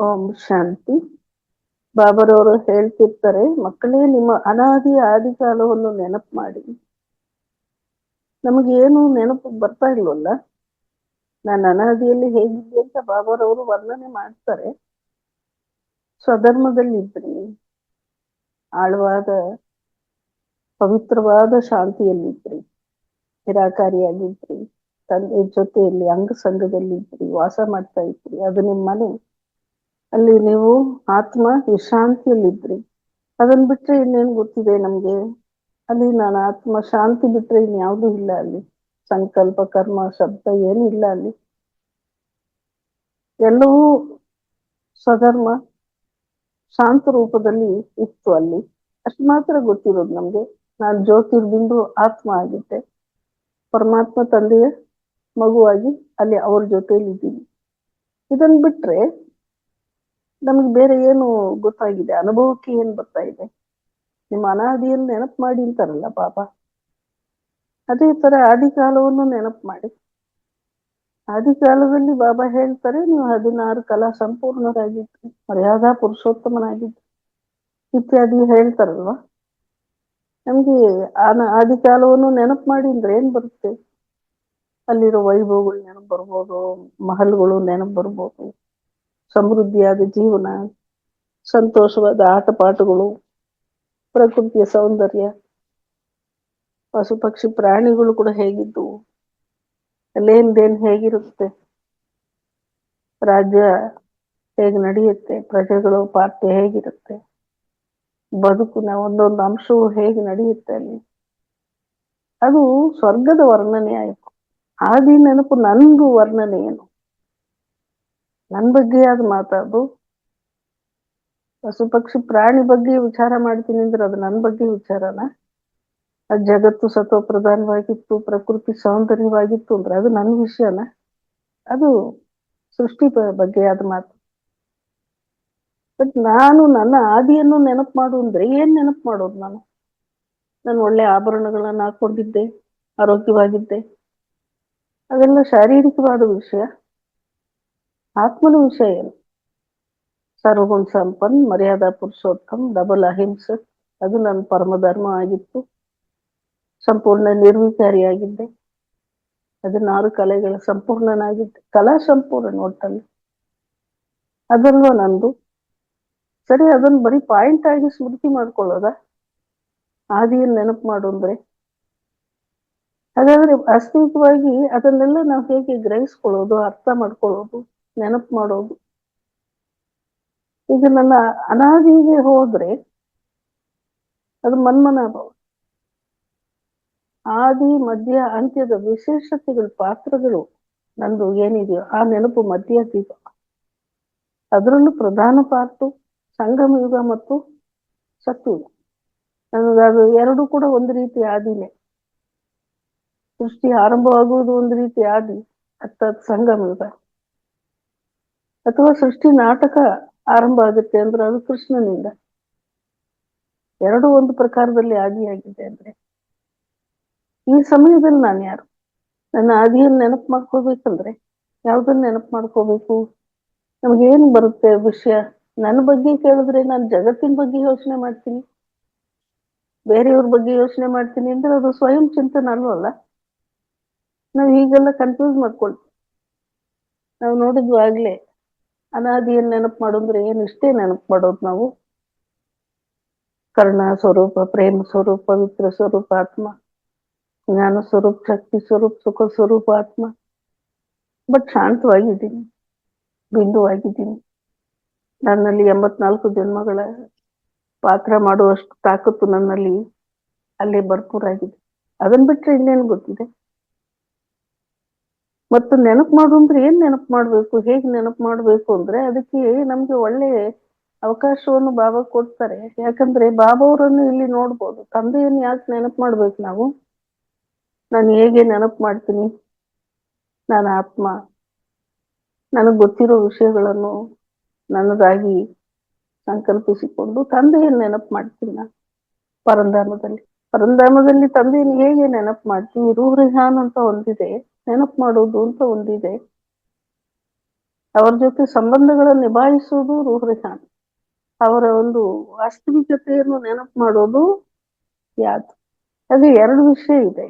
ಓಂ ಶಾಂತಿ. ಬಾಬರವರು ಹೇಳ್ತಿರ್ತಾರೆ, ಮಕ್ಕಳೇ, ನಿಮ್ಮ ಅನಾದಿ ಆದಿಕಾಲವನ್ನು ನೆನಪು ಮಾಡಿ. ನಮಗೇನು ನೆನಪು ಬರ್ತಾ ಇಲ್ವಲ್ಲ? ನಾನು ಅನಾದಿಯಲ್ಲಿ ಹೇಗಿದ್ದೆ ಅಂತ ಬಾಬರವರು ವರ್ಣನೆ ಮಾಡ್ತಾರೆ. ಸ್ವಧರ್ಮದಲ್ಲಿದ್ರಿ. ಆಳವಾದ, ಪವಿತ್ರವಾದ ಶಾಂತಿಯಲ್ಲಿದ್ರಿ. ನಿರಾಕಾರಿಯಾಗಿದ್ರಿ. ತಂದೆ ಜೊತೆಯಲ್ಲಿ ಅಂಗಸಂಗದಲ್ಲಿದ್ರಿ ವಾಸ ಮಾಡ್ತಾ ಇದ್ರಿ. ಅದು ನಿಮ್ಮ ಮನೆ ಅಲ್ಲಿ ನೀವು ಆತ್ಮ ವಿಶ್ರಾಂತಿಯಲ್ಲಿದ್ರಿ. ಅದನ್ನ ಬಿಟ್ರೆ ಇನ್ನೇನ್ ಗೊತ್ತಿದೆ ನಮ್ಗೆ? ಅಲ್ಲಿ ನಾನು ಆತ್ಮ ಶಾಂತಿ ಬಿಟ್ರೆ ಇನ್ಯಾವುದೂ ಇಲ್ಲ ಅಲ್ಲಿ. ಸಂಕಲ್ಪ, ಕರ್ಮ, ಶಬ್ದ ಏನು ಇಲ್ಲ ಅಲ್ಲಿ. ಎಲ್ಲವೂ ಸ್ವಧರ್ಮ, ಶಾಂತ ರೂಪದಲ್ಲಿ ಇತ್ತು ಅಲ್ಲಿ. ಅಷ್ಟು ಮಾತ್ರ ಗೊತ್ತಿರೋದು ನಮ್ಗೆ. ನಾನು ಜ್ಯೋತಿರ್ಬಿಂದು ಆತ್ಮ ಆಗಿದ್ದೆ. ಪರಮಾತ್ಮ ತಂದೆಯ ಮಗುವಾಗಿ ಅಲ್ಲಿ ಅವ್ರ ಜೊತೆಯಲ್ಲಿ ಇದ್ದೀನಿ ಇದನ್ ಬಿಟ್ರೆ ನಮ್ಗೆ ಬೇರೆ ಏನು ಗೊತ್ತಾಗಿದೆ, ಅನುಭವಕ್ಕೆ ಏನ್ ಬರ್ತಾ ಇದೆ? ನಿಮ್ಮ ಅನಾದಿಯನ್ನು ನೆನಪು ಮಾಡಿ ಅಂತಾರಲ್ಲ ಬಾಬಾ ಅದೇ ತರ ಆದಿಕಾಲವನ್ನು ನೆನಪು ಮಾಡಿ. ಆದಿಕಾಲದಲ್ಲಿ ಬಾಬಾ ಹೇಳ್ತಾರೆ, ನೀವು ಹದಿನಾರು ಕಲಾ ಸಂಪೂರ್ಣರಾಗಿದ್ರಿ ಮರ್ಯಾದಾ ಪುರುಷೋತ್ತಮನಾಗಿದ್ರಿ ಇತ್ಯಾದಿ ಹೇಳ್ತಾರಲ್ವಾ? ನಮ್ಗೆ ಆನ, ಆದಿಕಾಲವನ್ನು ನೆನಪು ಮಾಡಿ ಅಂದ್ರೆ ಏನ್ ಬರುತ್ತೆ? ಅಲ್ಲಿರೋ ವೈಭವಗಳು ನೆನಪು ಬರ್ಬೋದು, ಮಹಲ್ಗಳು ನೆನಪು ಬರ್ಬೋದು. ಸಮೃದ್ಧಿಯಾದ ಜೀವನ, ಸಂತೋಷವಾದ ಆಟಪಾಟಗಳು ಪ್ರಕೃತಿಯ ಸೌಂದರ್ಯ ಪಶು ಪಕ್ಷಿ ಪ್ರಾಣಿಗಳು ಕೂಡ ಹೇಗಿದ್ದು ಲೇನ್ ದೇನ್ ಹೇಗಿರುತ್ತೆ? ರಾಜ್ಯ ಹೇಗೆ ನಡೆಯುತ್ತೆ? ಪ್ರಜೆಗಳು ಪಾರ್ಟಿ ಹೇಗಿರುತ್ತೆ? ಬದುಕಿನ ಒಂದೊಂದು ಅಂಶವು ಹೇಗೆ ನಡೆಯುತ್ತೆ ಅಲ್ಲಿ? ಅದು ಸ್ವರ್ಗದ ವರ್ಣನೆ ಆಯಿತು. ಆದಿ ನೆನಪು ನಂದು ವರ್ಣನೆ ಏನು? ನನ್ ಬಗ್ಗೆ ಅದು? ಮಾತಾಡು ಪಶು ಪಕ್ಷಿ ಪ್ರಾಣಿ ಬಗ್ಗೆ ವಿಚಾರ ಮಾಡ್ತೀನಿ ಅಂದ್ರೆ ಅದು ನನ್ನ ಬಗ್ಗೆ ವಿಚಾರನ? ಅದು ಜಗತ್ತು ಸತ್ವ ಪ್ರಧಾನವಾಗಿತ್ತು, ಪ್ರಕೃತಿ ಸೌಂದರ್ಯವಾಗಿತ್ತು ಅಂದ್ರೆ ಅದು ನನ್ನ ವಿಷಯನ? ಅದು ಸೃಷ್ಟಿ ಬಗ್ಗೆ ಅದು ಮಾತು. ಬಟ್ ನಾನು ನನ್ನ ಆದಿಯನ್ನು ನೆನಪು ಮಾಡು ಅಂದ್ರೆ ಏನ್ ನೆನಪು ಮಾಡೋದು ನಾನು? ನಾನು ಒಳ್ಳೆ ಆಭರಣಗಳನ್ನ ಹಾಕೊಂಡಿದ್ದೆ, ಆರೋಗ್ಯವಾಗಿದ್ದೆ. ಅದೆಲ್ಲ ಶಾರೀರಿಕವಾದ ವಿಷಯ. ಆತ್ಮನ ವಿಷಯ ಏನು ಸರ್ವಗುಣ ಸಂಪನ್ ಮರ್ಯಾದಾ ಪುರುಷೋತ್ತಮ್ ಡಬಲ್ ಅಹಿಂಸ. ಅದು ನನ್ನ ಪರಮ ಧರ್ಮ ಆಗಿತ್ತು. ಸಂಪೂರ್ಣ ನಿರ್ವಿಕಾರಿಯಾಗಿದ್ದೆ. ಹದಿನಾರು ಕಲೆಗಳ ಸಂಪೂರ್ಣನಾಗಿದ್ದೆ. ಕಲಾ ಸಂಪೂರ್ಣ ಒಟ್ಟಲ್ಲಿ ಅದಲ್ವ ನಂದು? ಸರಿ, ಅದನ್ನ ಬರೀ ಪಾಯಿಂಟ್ ಆಗಿ ಸ್ಮೃತಿ ಮಾಡ್ಕೊಳ್ಳೋದ? ಆದಿಯನ್ನು ನೆನಪು ಮಾಡು ಅಂದ್ರೆ. ಹಾಗಾದ್ರೆ ವಾಸ್ತವಿಕವಾಗಿ ಅದನ್ನೆಲ್ಲ ನಾವು ಹೇಗೆ ಗ್ರಹಿಸ್ಕೊಳ್ಳೋದು, ಅರ್ಥ ಮಾಡ್ಕೊಳ್ಳೋದು? ನೆನಪು ಮಾಡೋದು. ಈಗ ನನ್ನ ಅನಾದಿಗೆ ಹೋದ್ರೆ ಅದು ಮನ್ಮನಾಭವ. ಆದಿ, ಮಧ್ಯ, ಅಂತ್ಯದ ವಿಶೇಷತೆಗಳ, ಪಾತ್ರಗಳು ನಂದು ಏನಿದೆಯೋ ಆ ನೆನಪು ಮಧ್ಯ ದೀಪ. ಅದರಲ್ಲೂ ಪ್ರಧಾನ ಪಾತ್ರ ಸಂಗಮ ಯುಗ ಮತ್ತು ಸತ್ಯುಗ ನನಗದು ಎರಡು ಕೂಡ ಒಂದು ರೀತಿ ಆದಿನೇ. ಸೃಷ್ಟಿ ಆರಂಭವಾಗುವುದು ಒಂದು ರೀತಿ ಆದಿ, ಅರ್ಥಾತ್ ಸಂಗಮ ಯುಗ. ಅಥವಾ ಸೃಷ್ಟಿ ನಾಟಕ ಆರಂಭ ಆಗುತ್ತೆ ಅಂದ್ರೆ ಅದು ಕೃಷ್ಣನಿಂದ. ಎರಡು ಒಂದು ಪ್ರಕಾರದಲ್ಲಿ ಆದಿಯಾಗಿದೆ ಅಂದ್ರೆ. ಈ ಸಮಯದಲ್ಲಿ ನಾನು ಯಾರು? ನನ್ನ ಆದಿಯನ್ನು ನೆನಪು ಮಾಡ್ಕೋಬೇಕಂದ್ರೆ ಯಾವ್ದನ್ನ ನೆನಪು ಮಾಡ್ಕೋಬೇಕು ನಮಗೇನು ಬರುತ್ತೆ ವಿಷಯ? ನನ್ನ ಬಗ್ಗೆ ಕೇಳಿದ್ರೆ ನಾನು ಜಗತ್ತಿನ ಬಗ್ಗೆ ಯೋಚನೆ ಮಾಡ್ತೀನಿ. ಬೇರೆಯವ್ರ ಬಗ್ಗೆ ಯೋಚನೆ ಮಾಡ್ತೀನಿ ಅಂದ್ರೆ ಅದು ಸ್ವಯಂ ಚಿಂತನೆ ಅಲ್ವಲ್ಲ ನಾವು ಈಗೆಲ್ಲ ಕನ್ಫ್ಯೂಸ್ ಮಾಡ್ಕೊಳ್ತೀವಿ. ನಾವು ನೋಡಿದ್ವು ಆಗ್ಲೇ ಏನ್ ನೆನಪು ಮಾಡೋದ್ರೆ ಏನು ಇಷ್ಟೇ ನೆನಪು ಮಾಡೋದು ನಾವು? ಕರ್ಣ ಸ್ವರೂಪ, ಪ್ರೇಮ ಸ್ವರೂಪ ಪವಿತ್ರ ಸ್ವರೂಪ, ಆತ್ಮ, ಜ್ಞಾನ ಸ್ವರೂಪ, ಶಕ್ತಿ ಸ್ವರೂಪ, ಸುಖ ಸ್ವರೂಪ, ಆತ್ಮ. ಬಟ್ ಶಾಂತವಾಗಿದ್ದೀನಿ, ಬಿಂದುವಾಗಿದ್ದೀನಿ. ನನ್ನಲ್ಲಿ ಎಂಬತ್ನಾಲ್ಕು ಜನ್ಮಗಳ ಪಾತ್ರ ಮಾಡುವಷ್ಟು ತಾಕತ್ತು ನನ್ನಲ್ಲಿ ಅಲ್ಲೇ ಭರ್ಪೂರಾಗಿದೆ. ಅದನ್ ಬಿಟ್ರೆ ಇನ್ನೇನು ಗೊತ್ತಿದೆ? ಮತ್ತು ನೆನಪು ಮಾಡು ಅಂದ್ರೆ ಏನ್ ನೆನಪು ಮಾಡ್ಬೇಕು? ಹೇಗೆ ನೆನಪು ಮಾಡ್ಬೇಕು ಅಂದ್ರೆ ಅದಕ್ಕೆ ನಮ್ಗೆ ಒಳ್ಳೆ ಅವಕಾಶವನ್ನು ಬಾಬಾ ಕೊಡ್ತಾರೆ. ಯಾಕಂದ್ರೆ ಬಾಬಾ ಅವರನ್ನು ಇಲ್ಲಿ ನೋಡ್ಬೋದು. ತಂದೆಯನ್ನು ಯಾಕೆ ನೆನಪು ಮಾಡ್ಬೇಕು ನಾವು? ನಾನು ಹೇಗೆ ನೆನಪು ಮಾಡ್ತೀನಿ? ನಾನು ಆತ್ಮ. ನನಗೆ ಗೊತ್ತಿರೋ ವಿಷಯಗಳನ್ನು ನನ್ನದಾಗಿ ಸಂಕಲ್ಪಿಸಿಕೊಂಡು ತಂದೆಯನ್ನು ನೆನಪು ಮಾಡ್ತೀನಿ ನಾನು ಪರಂಧಾಮದಲ್ಲಿ. ಪರಂಧಾಮದಲ್ಲಿ ತಂದೆಯನ್ನು ಹೇಗೆ ನೆನಪು ಮಾಡ್ತೀನಿ? ರೂಹ್ರಿಹಾನ್ ಅಂತ ಒಂದಿದೆ. ನೆನಪು ಮಾಡೋದು ಅಂತ ಒಂದಿದೆ. ಅವರ ಜೊತೆ ಸಂಬಂಧಗಳನ್ನು ನಿಭಾಯಿಸುವುದು ರೂಹರಿಹಾನ್ ಅವರ ಒಂದು ವಾಸ್ತವಿಕತೆಯನ್ನು ನೆನಪು ಮಾಡೋದು ಯಾದು ಹಾಗೆ ಎರಡು ವಿಷಯ ಇದೆ.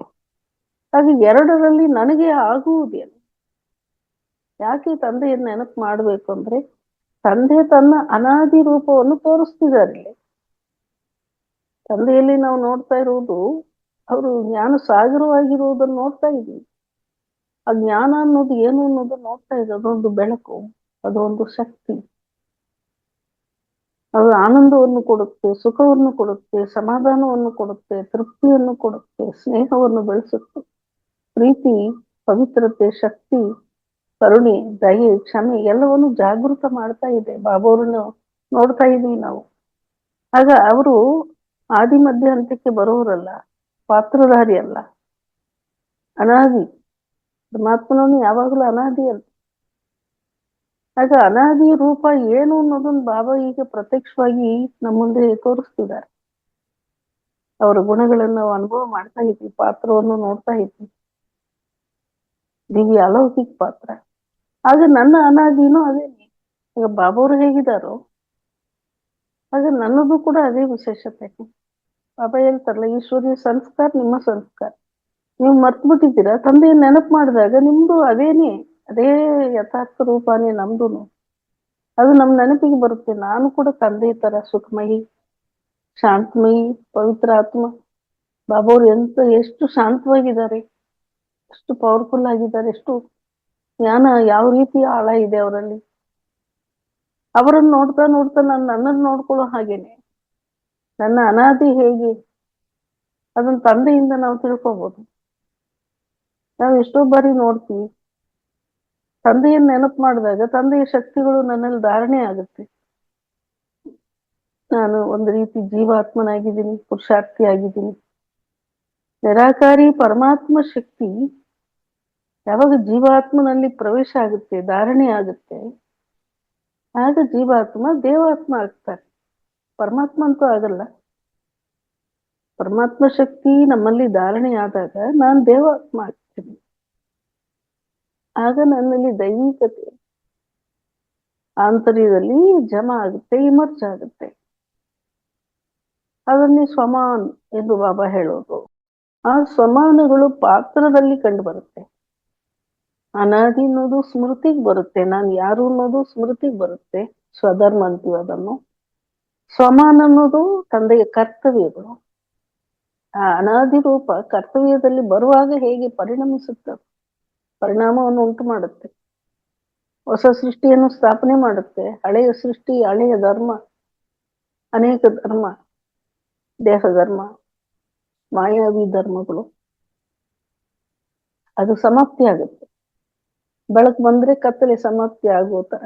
ಹಾಗೆ ಎರಡರಲ್ಲಿ ನನಗೆ ಆಗುವುದೇನು ಯಾಕೆ ತಂದೆಯನ್ನು ನೆನಪು ಮಾಡಬೇಕು ಅಂದ್ರೆ ತಂದೆ ತನ್ನ ಅನಾದಿ ರೂಪವನ್ನು ತೋರಿಸ್ತಿದ್ದಾರೆ ಇಲ್ಲಿ. ತಂದೆಯಲ್ಲಿ ನಾವು ನೋಡ್ತಾ ಇರುವುದು, ಅವರು ಜ್ಞಾನ ಸಾಗರವಾಗಿರುವುದನ್ನು ನೋಡ್ತಾ ಇದ್ದೀವಿ. ಆ ಜ್ಞಾನ ಅನ್ನೋದು ಏನು ಅನ್ನೋದು ನೋಡ್ತಾ ಇದೆ ಅದೊಂದು ಬೆಳಕು, ಅದೊಂದು ಶಕ್ತಿ. ಅದು ಆನಂದವನ್ನು ಕೊಡುತ್ತೆ, ಸುಖವನ್ನು ಕೊಡುತ್ತೆ, ಸಮಾಧಾನವನ್ನು ಕೊಡುತ್ತೆ, ತೃಪ್ತಿಯನ್ನು ಕೊಡುತ್ತೆ, ಸ್ನೇಹವನ್ನು ಬೆಳೆಸುತ್ತೆ. ಪ್ರೀತಿ, ಪವಿತ್ರತೆ, ಶಕ್ತಿ, ಕರುಣೆ, ದಯೆ, ಕ್ಷಮೆ ಎಲ್ಲವನ್ನು ಜಾಗೃತ ಮಾಡ್ತಾ ಇದೆ. ಬಾಬೋರನ್ನು ನೋಡ್ತಾ ಇದೀವಿ ನಾವು. ಆಗ ಅವರು ಆದಿ ಮಧ್ಯ ಹಂತಕ್ಕೆ ಬರೋರಲ್ಲ ಪಾತ್ರಧಾರಿ ಅಲ್ಲ ಅನಾದಿ. ಪರಮಾತ್ಮನವನು ಯಾವಾಗಲೂ ಅನಾದಿ ಅಲ್ಲ ಆಗ ಅನಾದಿ ರೂಪ ಏನು ಅನ್ನೋದನ್ನ ಬಾಬಾ ಈಗ ಪ್ರತ್ಯಕ್ಷವಾಗಿ ನಮ್ಮ ಮುಂದೆ ತೋರಿಸ್ತಿದ್ದಾರೆ. ಅವರ ಗುಣಗಳನ್ನ ಅನುಭವ ಮಾಡ್ತಾ ಇದ್ವಿ, ಪಾತ್ರವನ್ನು ನೋಡ್ತಾ ಇದ್ವಿ. ದಿವ್ಯ ಅಲೌಕಿಕ ಪಾತ್ರ. ಆಗ ನನ್ನ ಅನಾದಿನೂ ಅದೇ. ಈಗ ಬಾಬಾವ್ರು ಹೇಗಿದಾರೋ ಆಗ ನನ್ನದು ಕೂಡ ಅದೇ ವಿಶೇಷತೆ. ಬಾಬಾ ಹೇಳ್ತಾರಲ್ಲ, ಈಶ್ವರ್ಯ ಸಂಸ್ಕಾರ ನಿಮ್ಮ ಸಂಸ್ಕಾರ. ನೀವು ಮರ್ತು ಬಿಟ್ಟಿದ್ದೀರಾ ತಂದೆಯ ನೆನಪು ಮಾಡಿದಾಗ ನಿಮ್ದು ಅದೇನೇ? ಅದೇ ಯಥಾರ್ಥ ರೂಪಾನೇ ನಮ್ದು ಅದು ನಮ್ ನೆನಪಿಗೆ ಬರುತ್ತೆ. ನಾನು ಕೂಡ ತಂದೆ ತರ ಸುಖಮಯಿ, ಶಾಂತಮಯಿ, ಪವಿತ್ರ ಆತ್ಮ. ಬಾಬಾವ್ರು ಎಂತ, ಎಷ್ಟು ಶಾಂತವಾಗಿದ್ದಾರೆ. ಎಷ್ಟು ಪವರ್ಫುಲ್ ಆಗಿದ್ದಾರೆ. ಎಷ್ಟು ಜ್ಞಾನ ಯಾವ ರೀತಿ ಆಳ ಇದೆ ಅವರಲ್ಲಿ. ಅವರನ್ನು ನೋಡ್ತಾ ನೋಡ್ತಾ ನಾನು ನನ್ನನ್ನು ನೋಡ್ಕೊಳ್ಳೋ ಹಾಗೇನೆ. ನನ್ನ ಅನಾದಿ ಹೇಗೆ? ಅದನ್ನ ತಂದೆಯಿಂದ ನಾವು ತಿಳ್ಕೊಬಹುದು ನಾವು ಎಷ್ಟೋ ಬಾರಿ ನೋಡ್ತೀವಿ. ತಂದೆಯನ್ನ ನೆನಪು ಮಾಡಿದಾಗ ತಂದೆಯ ಶಕ್ತಿಗಳು ನನ್ನಲ್ಲಿ ಧಾರಣೆ ಆಗುತ್ತೆ. ನಾನು ಒಂದು ರೀತಿ ಜೀವಾತ್ಮನಾಗಿದ್ದೀನಿ, ಪುರುಷಾರ್ಥಿ ಆಗಿದ್ದೀನಿ. ನಿರಾಕಾರಿ ಪರಮಾತ್ಮ ಶಕ್ತಿ ಯಾವಾಗ ಜೀವಾತ್ಮನಲ್ಲಿ ಪ್ರವೇಶ ಆಗುತ್ತೆ, ಧಾರಣೆ ಆಗುತ್ತೆ, ಆಗ ಜೀವಾತ್ಮ ದೇವಾತ್ಮ ಆಗ್ತಾರೆ. ಪರಮಾತ್ಮ ಅಂತೂ ಆಗಲ್ಲ. ಪರಮಾತ್ಮ ಶಕ್ತಿ ನಮ್ಮಲ್ಲಿ ಧಾರಣೆ ಆದಾಗ ನಾನು ದೇವಾತ್ಮ ಆಗ್ತೀನಿ. ಆಗ ನನ್ನಲ್ಲಿ ದೈವಿಕತೆ ಆಂತರ್ಯದಲ್ಲಿ ಜಮ ಆಗುತ್ತೆ ಇಮರ್ಜ್ ಆಗುತ್ತೆ. ಅದನ್ನೇ ಸ್ವಮಾನ್ ಎಂದು ಬಾಬಾ ಹೇಳೋದು. ಆ ಸ್ವಮಾನಗಳು ಪಾತ್ರದಲ್ಲಿ ಕಂಡು ಬರುತ್ತೆ. ಅನಾದಿ ಅನ್ನೋದು ಸ್ಮೃತಿಗೆ ಬರುತ್ತೆ. ನಾನು ಯಾರು ಅನ್ನೋದು ಸ್ಮೃತಿಗೆ ಬರುತ್ತೆ. ಸ್ವಧರ್ಮ ಅಂತೀವಿ ಅದನ್ನು. ಸ್ವಮಾನ ಅನ್ನೋದು ತಂದೆಯ ಕರ್ತವ್ಯಗಳು. ಆ ಅನಾದಿ ರೂಪ ಕರ್ತವ್ಯದಲ್ಲಿ ಬರುವಾಗ ಹೇಗೆ ಪರಿಣಮಿಸುತ್ತದೆ ಪರಿಣಾಮವನ್ನು ಉಂಟು ಮಾಡುತ್ತೆ. ಹೊಸ ಸೃಷ್ಟಿಯನ್ನು ಸ್ಥಾಪನೆ ಮಾಡುತ್ತೆ. ಹಳೆಯ ಸೃಷ್ಟಿ, ಹಳೆಯ ಧರ್ಮ, ಅನೇಕ ಧರ್ಮ, ದೇಹ ಧರ್ಮ, ಮಾಯಾವಿ ಧರ್ಮಗಳು. ಅದು ಸಮಾಪ್ತಿ ಆಗುತ್ತೆ. ಬೆಳಕು ಬಂದ್ರೆ ಕತ್ತಲೆ ಸಮಾಪ್ತಿ ಆಗೋ ತರ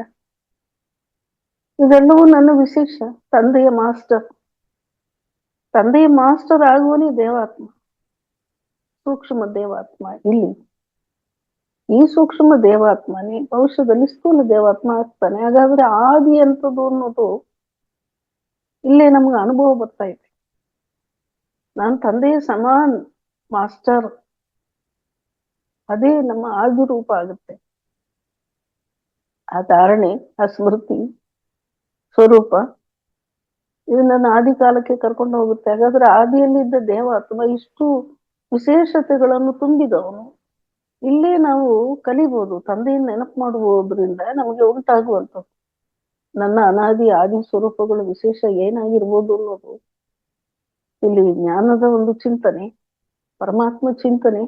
ಇದೆಲ್ಲವೂ ನನ್ನ ವಿಶೇಷ. ತಂದೆಯ ಮಾಸ್ಟರ್. ತಂದೆಯ ಮಾಸ್ಟರ್ ಆಗುವನೇ ದೇವಾತ್ಮ. ಸೂಕ್ಷ್ಮ ದೇವಾತ್ಮ ಇಲ್ಲಿ. ಈ ಸೂಕ್ಷ್ಮ ದೇವಾತ್ಮನೇ ಭವಿಷ್ಯದಲ್ಲಿ ಸ್ಥೂಲ ದೇವಾತ್ಮ ಆಗ್ತಾನೆ. ಹಾಗಾದ್ರೆ ಆದಿ ಅಂತದ್ದು ಅನ್ನೋದು ಇಲ್ಲೇ ನಮ್ಗೆ ಅನುಭವ ಬರ್ತಾ ಇದೆ. ನಾನು ತಂದೆಯ ಸಮಾನ್ ಮಾಸ್ಟರ್. ಅದೇ ನಮ್ಮ ಆದಿ ರೂಪ ಆಗುತ್ತೆ. ಆ ಧಾರಣೆ, ಆ ಸ್ಮೃತಿ, ಸ್ವರೂಪ, ಇದು ನನ್ನ ಆದಿ ಕಾಲಕ್ಕೆ ಕರ್ಕೊಂಡು ಹೋಗುತ್ತೆ. ಹಾಗಾದ್ರೆ ಆದಿಯಲ್ಲಿದ್ದ ದೇವಾತ್ಮ ಇಷ್ಟು ವಿಶೇಷತೆಗಳನ್ನು ತುಂಬಿದವನು. ಇಲ್ಲೇ ನಾವು ಕಲಿಬಹುದು ತಂದೆಯನ್ನು ನೆನಪು ಮಾಡುವುದರಿಂದ ನಮಗೆ ಉಂಟಾಗುವಂಥದ್ದು. ನನ್ನ ಅನಾದಿ ಆದಿ ಸ್ವರೂಪಗಳ ವಿಶೇಷ ಏನಾಗಿರ್ಬೋದು ಅನ್ನೋದು ಇಲ್ಲಿ ಜ್ಞಾನದ ಒಂದು ಚಿಂತನೆ, ಪರಮಾತ್ಮ ಚಿಂತನೆ.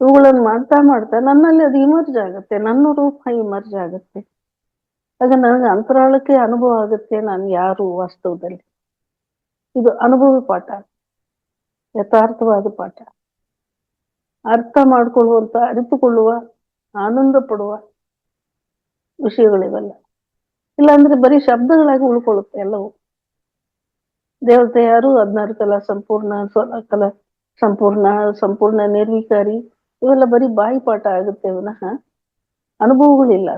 ಇವುಗಳನ್ನು ಮಾಡ್ತಾ ಮಾಡ್ತಾ ನನ್ನಲ್ಲಿ ಅದು ಇಮರ್ಜ್ ಆಗುತ್ತೆ, ನನ್ನ ರೂಪ ಇಮರ್ಜ್ ಆಗುತ್ತೆ. ಆಗ ನನಗೆ ಅಂತರಾಳಕ್ಕೆ ಅನುಭವ ಆಗುತ್ತೆ ನಾನು ಯಾರು ವಾಸ್ತವದಲ್ಲಿ. ಇದು ಅನುಭವ ಪಾಠ, ಯಥಾರ್ಥವಾದ ಪಾಠ. ಅರ್ಥ ಮಾಡ್ಕೊಳ್ಳುವಂತ ಅರಿತುಕೊಳ್ಳುವ ಆನಂದ ಪಡುವ ವಿಷಯಗಳಿವೆಲ್ಲ. ಇಲ್ಲಾಂದ್ರೆ ಬರೀ ಶಬ್ದಗಳಾಗಿ ಉಳ್ಕೊಳ್ಳುತ್ತೆ ಎಲ್ಲವೂ. ದೇವತೆ ಯಾರು ಹದಿನಾರು ಕಲಾ ಸಂಪೂರ್ಣ ಸ್ವಲ ಕಲಾ ಸಂಪೂರ್ಣ ಸಂಪೂರ್ಣ ನಿರ್ವಿಕಾರಿ, ಇವೆಲ್ಲ ಬರೀ ಬಾಯಿಪಾಠ ಆಗುತ್ತೆ ವಿನಃ. ಅನುಭವಗಳಿಲ್ಲ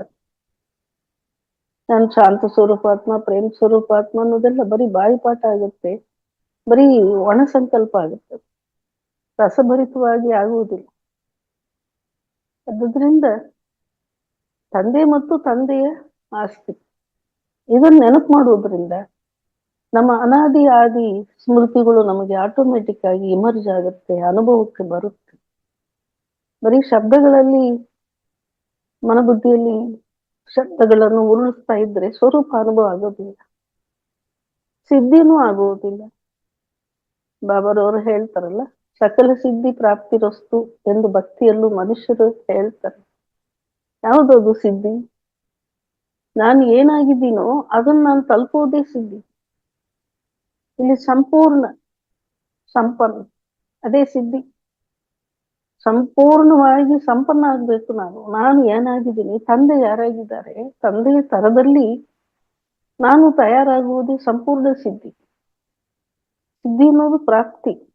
ನಾನು ಶಾಂತ ಸ್ವರೂಪಾತ್ಮ ಪ್ರೇಮ ಸ್ವರೂಪಾತ್ಮ ಅನ್ನೋದೆಲ್ಲ ಬರೀ ಬಾಯಿಪಾಠ ಆಗುತ್ತೆ. ಬರೀ ಒಣ ಸಂಕಲ್ಪ ಆಗುತ್ತೆ ರಸಭರಿತವಾಗಿ ಆಗುವುದಿಲ್ಲ. ಅದರಿಂದ ತಂದೆ ಮತ್ತು ತಂದೆಯ ಆಸ್ತಿ. ಇದನ್ನ ನೆನಪು ಮಾಡುವುದರಿಂದ ನಮ್ಮ ಅನಾದಿ ಆದಿ ಸ್ಮೃತಿಗಳು ನಮಗೆ ಆಟೋಮೆಟಿಕ್ ಆಗಿ ಇಮರ್ಜ್ ಆಗುತ್ತೆ, ಅನುಭವಕ್ಕೆ ಬರುತ್ತೆ. ಬರೀ ಶಬ್ದಗಳಲ್ಲಿ, ಮನಬುದ್ಧಿಯಲ್ಲಿ ಶಬ್ದಗಳನ್ನು ಉರುಳಿಸ್ತಾ ಇದ್ರೆ ಸ್ವರೂಪ ಅನುಭವ ಆಗೋದಿಲ್ಲ. ಸಿದ್ಧಿನೂ ಆಗುವುದಿಲ್ಲ. ಬಾಬಾರವರು ಹೇಳ್ತಾರಲ್ಲ ಸಕಲ ಸಿದ್ಧಿ ಪ್ರಾಪ್ತಿರಸ್ತು ಎಂದು ಭಕ್ತಿಯಲ್ಲೂ ಮನುಷ್ಯರು ಹೇಳ್ತಾರೆ. ಯಾವುದದು ಸಿದ್ಧಿ? ನಾನು ಏನಾಗಿದ್ದೀನೋ ಅದನ್ನ ನಾನು ತಲುಪೋದೇ ಸಿದ್ಧಿ. ಇಲ್ಲಿ ಸಂಪೂರ್ಣ ಸಂಪನ್ನ, ಅದೇ ಸಿದ್ಧಿ. ಸಂಪೂರ್ಣವಾಗಿ ಸಂಪನ್ನ ಆಗ್ಬೇಕು ನಾನು ನಾನು ಏನಾಗಿದ್ದೀನಿ, ತಂದೆ ಯಾರಾಗಿದ್ದಾರೆ, ತಂದೆಯ ತರದಲ್ಲಿ ನಾನು ತಯಾರಾಗುವುದೇ ಸಂಪೂರ್ಣ ಸಿದ್ಧಿ. ಸಿದ್ಧಿ ಅನ್ನೋದು ಪ್ರಾಪ್ತಿ.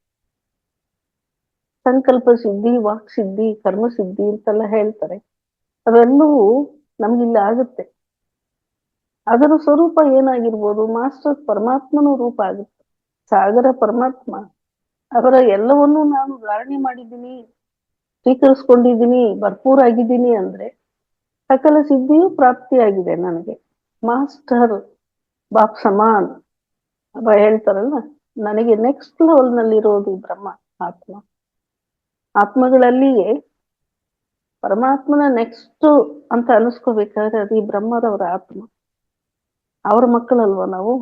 ಸಂಕಲ್ಪ ಸಿದ್ಧಿ, ವಾಕ್ ಸಿದ್ಧಿ, ಕರ್ಮ ಸಿದ್ಧಿ ಅಂತೆಲ್ಲ ಹೇಳ್ತಾರೆ. ಅವೆಲ್ಲವೂ ನಮ್ಗಿಲ್ಲಿ ಆಗುತ್ತೆ. ಅದರ ಸ್ವರೂಪ ಏನಾಗಿರ್ಬೋದು, ಮಾಸ್ಟರ್ ಪರಮಾತ್ಮನ ರೂಪ ಆಗುತ್ತೆ. ಸಾಗರ ಪರಮಾತ್ಮ, ಅವರ ಎಲ್ಲವನ್ನೂ ನಾನು ಧಾರಣೆ ಮಾಡಿದ್ದೀನಿ, ಸ್ವೀಕರಿಸ್ಕೊಂಡಿದ್ದೀನಿ, ಭರ್ಪೂರ್ ಆಗಿದ್ದೀನಿ ಅಂದ್ರೆ ಸಕಲ ಸಿದ್ಧಿಯೂ ಪ್ರಾಪ್ತಿಯಾಗಿದೆ ನನಗೆ. ಮಾಸ್ಟರ್ ಬಾಪ್ ಸಮಾನ್ ಅವ ಹೇಳ್ತಾರಲ್ಲ, ನನಗೆ ನೆಕ್ಸ್ಟ್ ಲೆವೆಲ್ ನಲ್ಲಿರೋದು ಬ್ರಹ್ಮ, ಆತ್ಮ. ಆತ್ಮಗಳಲ್ಲಿಯೇ ಪರಮಾತ್ಮನ ನೆಕ್ಸ್ಟ್ ಅಂತ ಅನಿಸ್ಕೋಬೇಕಾದ್ರೆ ಅದು ಈ ಬ್ರಹ್ಮದವರ ಆತ್ಮ. ಅವ್ರ ಮಕ್ಕಳಲ್ವ ನಾವು?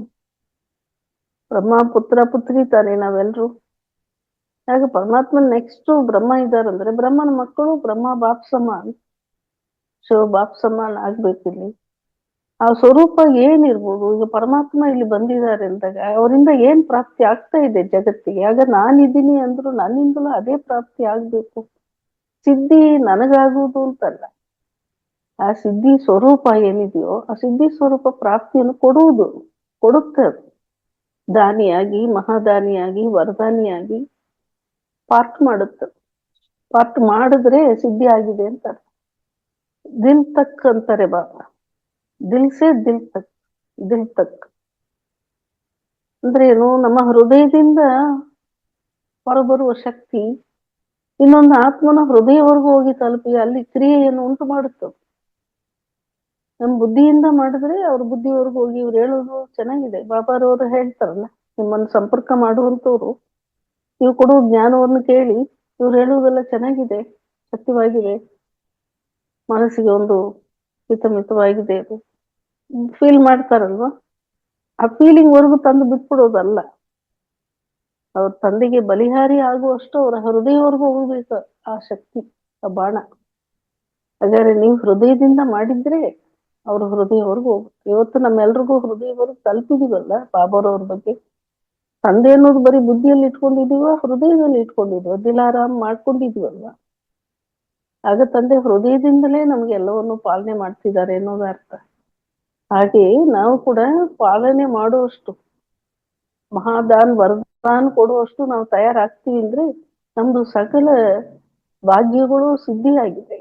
ಬ್ರಹ್ಮ ಪುತ್ರ ಪುತ್ರಿ ತಾನೆ ನಾವೆಲ್ರು? ಹಾಗೆ ಪರಮಾತ್ಮನ ನೆಕ್ಸ್ಟ್ ಬ್ರಹ್ಮ ಇದ್ದಾರಂದ್ರೆ ಬ್ರಹ್ಮನ ಮಕ್ಕಳು ಬ್ರಹ್ಮ ಬಾಪ್ ಸಮಾನ್ ಶಿವ ಬಾಪ್ ಸಮಾನ್ ಆಗ್ಬೇಕಿಲ್ಲಿ ಆ ಸ್ವರೂಪ ಏನಿರ್ಬೋದು, ಈಗ ಪರಮಾತ್ಮ ಇಲ್ಲಿ ಬಂದಿದ್ದಾರೆ ಅಂದಾಗ ಅವರಿಂದ ಏನ್ ಪ್ರಾಪ್ತಿ ಆಗ್ತಾ ಇದೆ ಜಗತ್ತಿಗೆ? ಆಗ ನಾನಿದ್ದೀನಿ ಅಂದ್ರು ನನ್ನಿಂದಲೂ ಅದೇ ಪ್ರಾಪ್ತಿ ಆಗ್ಬೇಕು. ಸಿದ್ಧಿ ನನಗಾಗುವುದು ಅಂತಲ್ಲ. ಆ ಸಿದ್ಧಿ ಸ್ವರೂಪ ಏನಿದೆಯೋ, ಆ ಸಿದ್ಧಿ ಸ್ವರೂಪ ಪ್ರಾಪ್ತಿಯನ್ನು ಕೊಡುವುದು, ಕೊಡುತ್ತೆ ಅದು. ದಾನಿಯಾಗಿ, ಮಹಾದಾನಿಯಾಗಿ, ವರದಾನಿಯಾಗಿ ಪಾರ್ಟ್ ಮಾಡುತ್ತೆ. ಪಾರ್ಟ್ ಮಾಡಿದ್ರೆ ಸಿದ್ಧಿ ಆಗಿದೆ ಅಂತಾರೆ. ದಿನ್ ತಕ್ಕಂತಾರೆ ಬಾಬಾ ದಿಲ್ ಸೆ ದಿಲ್ ತಕ್ ದಿಲ್ ತಕ್. ಅಂದ್ರೆ ಏನು, ನಮ್ಮ ಹೃದಯದಿಂದ ಹೊರಬರುವ ಶಕ್ತಿ ಇನ್ನೊಂದು ಆತ್ಮನ ಹೃದಯವರೆಗೂ ಹೋಗಿ ತಲುಪಿ ಅಲ್ಲಿ ಕ್ರಿಯೆಯನ್ನು ಉಂಟು ಮಾಡುತ್ತೆ ನಮ್ಮ ಬುದ್ಧಿಯಿಂದ ಮಾಡಿದ್ರೆ ಅವ್ರ ಬುದ್ಧಿವರೆಗೂ ಹೋಗಿ ಇವ್ರು ಹೇಳೋದು ಚೆನ್ನಾಗಿದೆ. ಬಾಬಾರವರು ಹೇಳ್ತಾರಲ್ಲ, ನಿಮ್ಮನ್ನು ಸಂಪರ್ಕ ಮಾಡುವಂತವ್ರು ನೀವು ಕೊಡುವ ಜ್ಞಾನವನ್ನು ಕೇಳಿ ಇವ್ರು ಹೇಳುವುದೆಲ್ಲ ಚೆನ್ನಾಗಿದೆ, ಸತ್ಯವಾಗಿದೆ. ಮನಸ್ಸಿಗೆ ಒಂದು ಹಿತಮಿತವಾಗಿದೆ ಅದು. ಫೀಲ್ ಮಾಡ್ತಾರಲ್ವಾ? ಆ ಫೀಲಿಂಗ್ ವರೆಗೂ ತಂದು ಬಿಟ್ಬಿಡೋದಲ್ಲ. ಅವ್ರ ತಂದೆಗೆ ಬಲಿಹಾರಿ ಆಗುವಷ್ಟು ಅವರ ಹೃದಯವರೆಗೂ ಹೋಗ್ಬೇಕು ಆ ಶಕ್ತಿ, ಆ ಬಾಣ. ಹಾಗಾದ್ರೆ ನೀವು ಹೃದಯದಿಂದ ಮಾಡಿದ್ರೆ ಅವ್ರ ಹೃದಯವರೆಗೂ ಇವತ್ತು ನಮ್ಮೆಲ್ರಿಗೂ ಹೃದಯವರೆಗೂ ತಲುಪಿದೀವಲ್ಲ ಬಾಬಾರವ್ರ ಬಗ್ಗೆ? ತಂದೆ ಅನ್ನೋದು ಬರೀ ಬುದ್ಧಿಯಲ್ಲಿ ಇಟ್ಕೊಂಡಿದೀವ, ಹೃದಯದಲ್ಲಿ ಇಟ್ಕೊಂಡಿದ್ವ? ದಿಲಾರಾಮ್ ಮಾಡ್ಕೊಂಡಿದೀವಲ್ವ? ಆಗ ತಂದೆ ಹೃದಯದಿಂದಲೇ ನಮ್ಗೆ ಎಲ್ಲವನ್ನು ಪಾಲನೆ ಮಾಡ್ತಿದ್ದಾರೆ ಅನ್ನೋದು ಅರ್ಥ. ಹಾಗೆ ನಾವು ಕೂಡ ಪಾಲನೆ ಮಾಡುವಷ್ಟು, ಮಹಾದಾನ್, ವರದಾನ್ ಕೊಡುವಷ್ಟು ನಾವು ತಯಾರಾಗ್ತೀವಿ ಅಂದ್ರೆ ನಮ್ದು ಸಕಲ ಭಾಗ್ಯಗಳು ಸಿದ್ಧಿಯಾಗಿದೆ.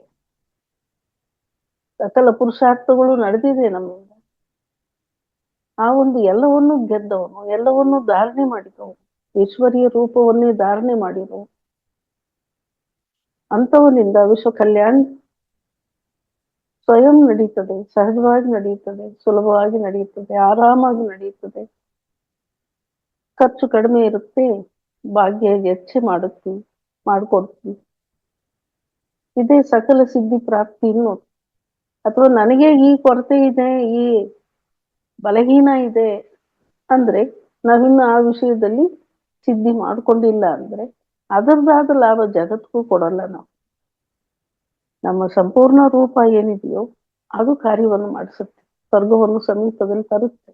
ಸಕಲ ಪುರುಷಾರ್ಥಗಳು ನಡೆದಿದೆ ನಮ್ಮಿಂದ. ಆ ಒಂದು ಎಲ್ಲವನ್ನು ಗೆದ್ದವನು, ಎಲ್ಲವನ್ನು ಧಾರಣೆ ಮಾಡಿದವನು, ಈಶ್ವರಿಯ ರೂಪವನ್ನೇ ಧಾರಣೆ ಮಾಡಿದವು ಅಂಥವನಿಂದ ವಿಶ್ವ ಕಲ್ಯಾಣ ಸ್ವಯಂ ನಡೀತದೆ, ಸಹಜವಾಗಿ ನಡೆಯುತ್ತದೆ ಸುಲಭವಾಗಿ ನಡೆಯುತ್ತದೆ ಆರಾಮಾಗಿ ನಡೆಯುತ್ತದೆ ಖರ್ಚು ಕಡಿಮೆ ಇರುತ್ತೆ, ಭಾಗ್ಯ ಹೆಚ್ಚೆ ಮಾಡುತ್ತಿ, ಮಾಡಿಕೊಡ್ತೀವಿ. ಇದೇ ಸಕಲ ಸಿದ್ಧಿ ಪ್ರಾಪ್ತಿ ಅಥವಾ ನನಗೆ ಈ ಕೊರತೆ ಇದೆ, ಈ ಬಲಹೀನ ಇದೆ, ಅಂದ್ರೆ ನಾವಿನ್ನು ಆ ವಿಷಯದಲ್ಲಿ ಸಿದ್ಧಿ ಮಾಡ್ಕೊಂಡಿಲ್ಲ ಅಂದ್ರೆ ಅದರದಾದ ಲಾಭ ಜಗತ್ಗೂ ಕೊಡಲ್ಲ ನಾವು. ನಮ್ಮ ಸಂಪೂರ್ಣ ರೂಪ ಏನಿದೆಯೋ, ಅದು ಕಾರ್ಯವನ್ನು ಮಾಡಿಸುತ್ತೆ. ಸ್ವರ್ಗವನ್ನು ಸಮೀಪದಲ್ಲಿ ತರುತ್ತೆ.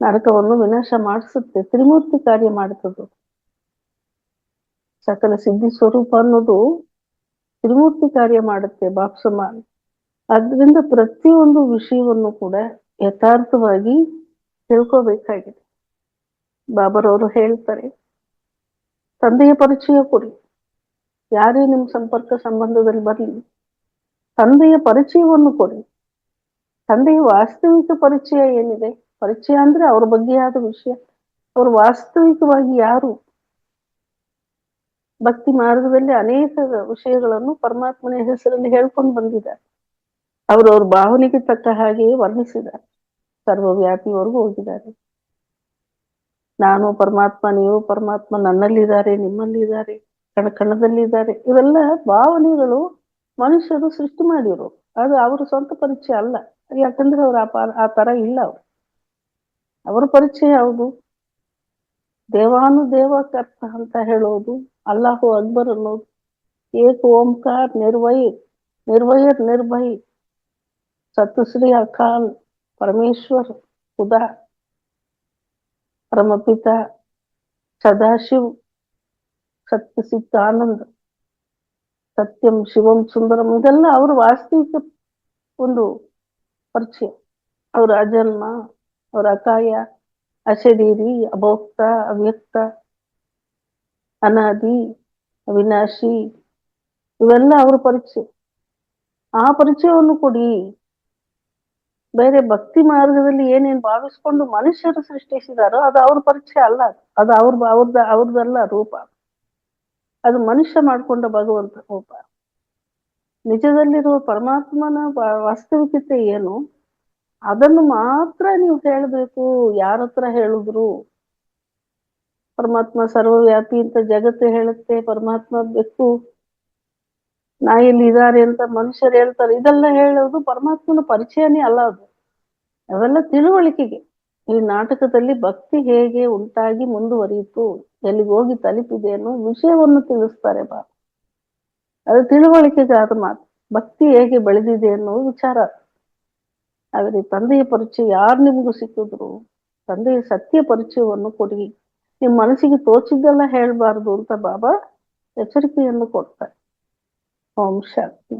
ನರಕವನ್ನು ವಿನಾಶ ಮಾಡಿಸುತ್ತೆ. ತ್ರಿಮೂರ್ತಿ ಕಾರ್ಯ ಮಾಡುತ್ತದ್ದು ಸಕಲ ಸಿದ್ಧಿ ಸ್ವರೂಪ ಅನ್ನೋದು ತ್ರಿಮೂರ್ತಿ ಕಾರ್ಯ ಮಾಡುತ್ತೆ ಬಾಪ್ಸಮಾನ್ ಅದರಿಂದ ಪ್ರತಿಯೊಂದು ವಿಷಯವನ್ನು ಕೂಡ ಯಥಾರ್ಥವಾಗಿ ತಿಳ್ಕೋಬೇಕಾಗಿದೆ. ಬಾಬರವರು ಹೇಳ್ತಾರೆ ತಂದೆಯ ಪರಿಚಯ ಕೊಡಿ. ಯಾರೇ ನಿಮ್ಮ ಸಂಪರ್ಕ ಸಂಬಂಧದಲ್ಲಿ ಬರಲಿ, ತಂದೆಯ ಪರಿಚಯವನ್ನು ಕೊಡಿ. ತಂದೆಯ ವಾಸ್ತವಿಕ ಪರಿಚಯ ಏನಿದೆ? ಪರಿಚಯ ಅಂದ್ರೆ ಅವ್ರ ಬಗ್ಗೆ ಆದ ವಿಷಯ. ಅವರು ವಾಸ್ತವಿಕವಾಗಿ ಯಾರು? ಭಕ್ತಿ ಮಾರ್ಗದಲ್ಲಿ ಅನೇಕ ವಿಷಯಗಳನ್ನು ಪರಮಾತ್ಮನ ಹೆಸರಲ್ಲಿ ಹೇಳ್ಕೊಂಡು ಬಂದಿದ್ದಾರೆ. ಅವ್ರ ಭಾವನೆಗೆ ತಕ್ಕ ಹಾಗೆ ವರ್ಣಿಸಿದ್ದಾರೆ. ಸರ್ವವ್ಯಾಪಿವರೆಗೂ ಹೋಗಿದ್ದಾರೆ. ನಾನು ಪರಮಾತ್ಮ, ನೀವು ಪರಮಾತ್ಮ, ನನ್ನಲ್ಲಿದ್ದಾರೆ, ನಿಮ್ಮಲ್ಲಿದ್ದಾರೆ, ಕಣ ಕಣದಲ್ಲಿದ್ದಾರೆ. ಇವೆಲ್ಲ ಭಾವನೆಗಳು ಮನುಷ್ಯರು ಸೃಷ್ಟಿ ಮಾಡಿರು ಅದು ಅವ್ರ ಸ್ವಂತ ಪರಿಚಯ ಅಲ್ಲ. ಯಾಕಂದ್ರೆ ಅವ್ರು ಆ ತರ ಇಲ್ಲ ಅವ್ರು. ಅವರ ಪರಿಚಯ ಯಾವುದು? ದೇವಾನು ದೇವಕರ್ತ ಅಂತ ಹೇಳೋದು, ಅಲ್ಲಾಹು ಅಕ್ಬರ್ ಅನ್ನೋದು. ಏಕ ಓಂಕಾರ ನಿರ್ವೈ ನಿರ್ವಯ ನಿರ್ಭಯ್. ಸತ್ಯಶ್ರೀ ಅಕಾಲ್ ಪರಮೇಶ್ವರ್ ಖುದಾ ಪರಮಪಿತ ಸದಾಶಿವ್ ಸತ್ಯ ಸಿದ್ಧ ಆನಂದ ಸತ್ಯಂ ಶಿವಂ ಸುಂದರಂ ಇದೆಲ್ಲ ಅವ್ರ ವಾಸ್ತವಿಕ ಒಂದು ಪರಿಚಯ ಅವರ ಅಜನ್ಮ ಅವರ ಅಕಾಯ ಅಶರೀರಿ ಅಭೋಕ್ತ ಅವ್ಯಕ್ತ ಅನಾದಿ ಅವಿನಾಶಿ ಇವೆಲ್ಲ ಅವ್ರ ಪರಿಚಯ ಆ ಪರಿಚಯವನ್ನು ಕೊಡಿ ಬೇರೆ ಭಕ್ತಿ ಮಾರ್ಗದಲ್ಲಿ ಏನೇನ್ ಭಾವಿಸ್ಕೊಂಡು ಮನುಷ್ಯರು ಸೃಷ್ಟಿಸಿದಾರೋ ಅದು ಅವ್ರ ಪರಿಚಯ ಅಲ್ಲ. ಅದು. ಅವ್ರ ಅವ್ರದ ಅವ್ರದ್ದಲ್ಲ ರೂಪ. ಅದು ಮನುಷ್ಯ ಮಾಡ್ಕೊಂಡ ಭಗವಂತ ರೂಪ. ನಿಜದಲ್ಲಿರುವ ಪರಮಾತ್ಮನ ವಾಸ್ತವಿಕತೆ ಏನು? ಅದನ್ನು ಮಾತ್ರ ನೀವು ಹೇಳಬೇಕು. ಯಾರ ಹತ್ರ ಹೇಳಿದ್ರು? ಪರಮಾತ್ಮ ಸರ್ವವ್ಯಾಪಿ ಅಂತ ಜಗತ್ತು ಹೇಳುತ್ತೆ. ಪರಮಾತ್ಮ ಬೆಕ್ಕು ನಾಯಲ್ಲಿ ಇದಾರೆ ಅಂತ ಮನುಷ್ಯರು ಹೇಳ್ತಾರೆ. ಇದೆಲ್ಲ ಹೇಳೋದು ಪರಮಾತ್ಮನ ಪರಿಚಯನೇ ಅಲ್ಲ ಅದು. ಅವೆಲ್ಲ ತಿಳುವಳಿಕೆಗೆ. ಈ ನಾಟಕದಲ್ಲಿ ಭಕ್ತಿ ಹೇಗೆ ಉಂಟಾಗಿ ಮುಂದುವರಿಯಿತು, ಎಲ್ಲಿಗೆ ಹೋಗಿ ತಲುಪಿದೆ ಅನ್ನೋ ವಿಷಯವನ್ನು ತಿಳಿಸ್ತಾರೆ ಬಾ ಅದು ತಿಳುವಳಿಕೆಗಾದ ಮಾತು. ಭಕ್ತಿ ಹೇಗೆ ಬೆಳೆದಿದೆ ಅನ್ನೋ ವಿಚಾರ. ಆದ್ರೆ ತಂದೆಯ ಪರಿಚಯ ಯಾರು ನಿಮಗೂ ಸಿಕ್ಕಿದ್ರು? ತಂದೆಯ ಸತ್ಯ ಪರಿಚಯವನ್ನು ಕೊಡಿ. ನಿಮ್ ಮನಸ್ಸಿಗೆ ತೋಚಿದ್ದೆಲ್ಲ ಹೇಳ್ಬಾರ್ದು ಅಂತ ಬಾಬಾ ಎಚ್ಚರಿಕೆಯನ್ನು ಕೊಡ್ತಾರೆ. ಓಂ ಶಾಂತಿ